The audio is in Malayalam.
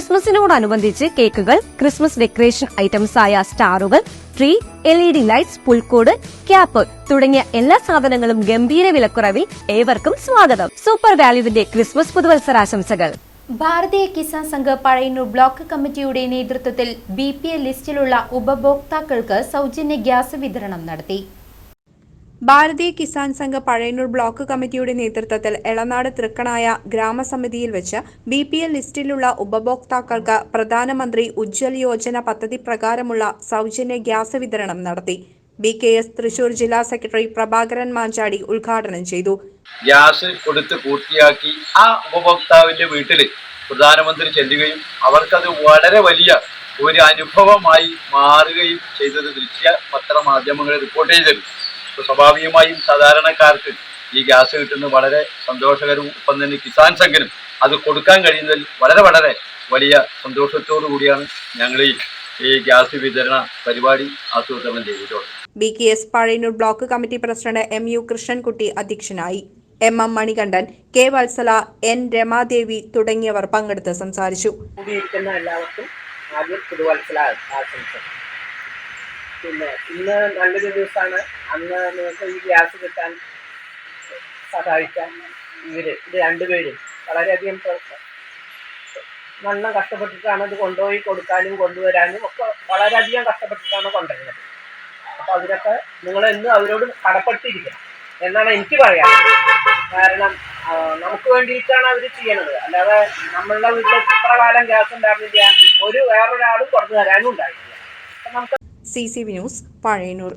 ക്രിസ്മസിനോടനുബന്ധിച്ച് കേക്കുകൾ ക്രിസ്മസ് ഡെക്കറേഷൻ ഐറ്റംസ് ആയ സ്റ്റാറുകൾ tree L E D lights പുൽക്കൂട് ക്യാപ്പ് തുടങ്ങിയ എല്ലാ സാധനങ്ങളും ഗംഭീര വിലക്കുറവിൽ ഏവർക്കും സ്വാഗതം. സൂപ്പർ വാല്യുവിന്റെ ക്രിസ്മസ് പുതുവത്സരാശംസകൾ. ഭാരതീയ കിസാൻ സംഘ് പഴയന്നൂർ ബ്ലോക്ക് കമ്മിറ്റിയുടെ നേതൃത്വത്തിൽ ബി പി ലിസ്റ്റിലുള്ള ഉപഭോക്താക്കൾക്ക് സൗജന്യ ഗ്യാസ് വിതരണം നടത്തി. ഭാരതീയ കിസാൻ സംഘ പഴയന്നൂർ ബ്ലോക്ക് കമ്മിറ്റിയുടെ നേതൃത്വത്തിൽ എളനാട് തൃക്കണായ ഗ്രാമസമിതിയിൽ വെച്ച് ബി പി എൽ ലിസ്റ്റിലുള്ള ഉപഭോക്താക്കൾക്ക് പ്രധാനമന്ത്രി ഉജ്ജ്വൽ യോജന പദ്ധതി പ്രകാരമുള്ള സൗജന്യ ഗ്യാസ് വിതരണം നടത്തി. ബി കെ എസ് തൃശൂർ ജില്ലാ സെക്രട്ടറി പ്രഭാകരൻ മാഞ്ചാടി ഉദ്ഘാടനം ചെയ്തു. ഗ്യാസ് കൊടുത്ത് പൂർത്തിയാക്കി ആ ഉപഭോക്താവിന്റെ വീട്ടിൽ പ്രധാനമന്ത്രി ചെല്ലുകയും അവർക്കത് വളരെ വലിയ ഒരു അനുഭവമായി മാറുകയും ചെയ്തത് ദൃശ്യ പത്രമാധ്യമങ്ങളെ റിപ്പോർട്ട് ചെയ്തിരുന്നു. അപ്പോൾ സ്വാഭാവികമായും സാധാരണക്കാർക്ക് ഈ ഗ്യാസ് കിട്ടുന്നത് വളരെ സന്തോഷകരവും ഒപ്പം തന്നെ കിസാൻ സംഘനും അത് കൊടുക്കാൻ കഴിയുന്നതിൽ വളരെ വളരെ വലിയ സന്തോഷത്തോടു കൂടിയാണ് ഞങ്ങൾ ഈ ഈ ഗ്യാസ് വിതരണ പരിപാടി ആസൂത്രണം ചെയ്തിട്ടുള്ളത്. B K S Pazhayannur block committee president M U Krishnankutty അധ്യക്ഷനായി. M M Manikandan K Vatsala N Ramadevi തുടങ്ങിയവർ പങ്കെടുത്ത് സംസാരിച്ചു. കൂടിയിരിക്കുന്ന എല്ലാവർക്കും ആദ്യം ആശംസ പിന്നെ ഇന്ന് നല്ലൊരു ദിവസമാണ്. അന്ന് നിങ്ങൾക്ക് ഈ ഗ്യാസ് കിട്ടാൻ സഹായിക്കാൻ ഇവർ ഇത് രണ്ടുപേരും വളരെയധികം നല്ല കഷ്ടപ്പെട്ടിട്ടാണ് ഇത് കൊണ്ടുപോയി കൊടുക്കാനും കൊണ്ടുവരാനും ഒക്കെ വളരെയധികം കഷ്ടപ്പെട്ടിട്ടാണ് കൊണ്ടുവരുന്നത്. അപ്പോൾ അതിനൊക്കെ നിങ്ങൾ എന്നും അവരോട് കടപ്പെട്ടിരിക്കണം എന്നാണ് എനിക്ക് പറയാം കാരണം നമുക്ക് വേണ്ടിയിട്ടാണ് അവർ ചെയ്യണത്. അല്ലാതെ നമ്മളുടെ വീട്ടിൽ ഇത്ര കാലം ഗ്യാസ് ഉണ്ടായിരുന്നില്ല ഒരു വേറൊരാളും കൊടുത്തു തരാനും ഉണ്ടായില്ല അപ്പം നമുക്ക് C C V news Pazhayannur